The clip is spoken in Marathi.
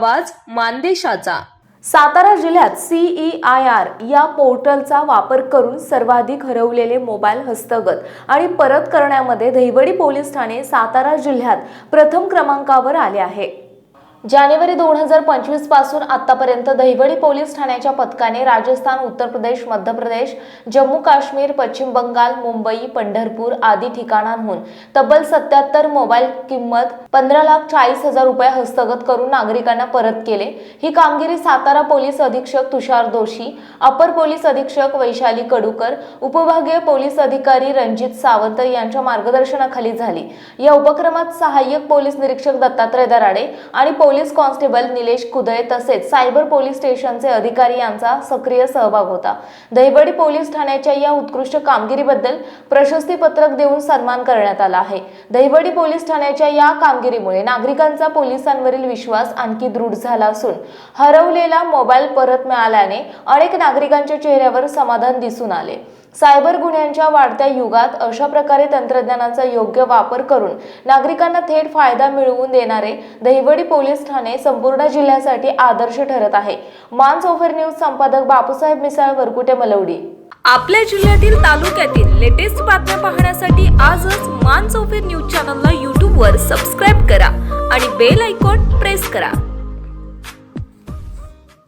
आवाज मानदेशाचा. सातारा जिल्ह्यात सीई आय आर या पोर्टलचा वापर करून सर्वाधिक हरवलेले मोबाईल हस्तगत आणि परत करण्यामध्ये दहिवडी पोलीस ठाणे सातारा जिल्ह्यात प्रथम क्रमांकावर आले आहे. जानेवारी दोन हजार पंचवीसपासून आतापर्यंत दहिवडी पोलीस ठाण्याच्या पथकाने राजस्थान उत्तर प्रदेश मध्य प्रदेश जम्मू काश्मीर पश्चिम बंगाल मुंबई पंढरपूर आदी ठिकाणांहून तब्बल सत्याहत्तर मोबाईल किंमत पंधरा लाख चाळीस हजार रुपये हस्तगत करून नागरिकांना परत केले. ही कामगिरी सातारा पोलीस अधीक्षक तुषार दोशी अपर पोलीस अधीक्षक वैशाली कडूकर उपविभागीय पोलीस अधिकारी रणजित सावंत यांच्या मार्गदर्शनाखाली झाली. या उपक्रमात सहाय्यक पोलीस निरीक्षक दत्तात्रय दराडे आणि पोलीस कॉन्स्टेबल निलेश कुदळे तसेच सायबर पोलीस स्टेशनचे अधिकारी यांचा सक्रिय सहभाग होता. दहिवडी पोलीस ठाण्याच्या या उत्कृष्ट कामगिरीबद्दल प्रशस्तीपत्रक देऊन सन्मान करण्यात आला आहे. दहिवडी पोलीस ठाण्याच्या या कामगिरीमुळे नागरिकांचा पोलिसांवरील विश्वास आणखी दृढ झाला असून हरवलेला मोबाईल परत मिळाल्याने अनेक नागरिकांच्या चेहऱ्यावर समाधान दिसून आले. सायबर गुन्ह्यांच्या वाढत्या युगात अशा प्रकारे तंत्रज्ञानाचा योग्य वापर करून नागरिकांना थेट फायदा मिळवून देणारे दहिवडी पोलीस ठाणे संपूर्ण जिल्ह्यासाठी आदर्श ठरत आहे. मान सोफर न्यूज संपादक बापूसाहेब मिसाळ वरकुटे मलवडी. आपल्या जिल्ह्यातील तालुक्यातील लेटेस्ट बातम्या पाहण्यासाठी आजच मान चौफेर न्यूज चॅनलला यूट्यूबवर सबस्क्राईब करा आणि बेल आयकॉन प्रेस करा.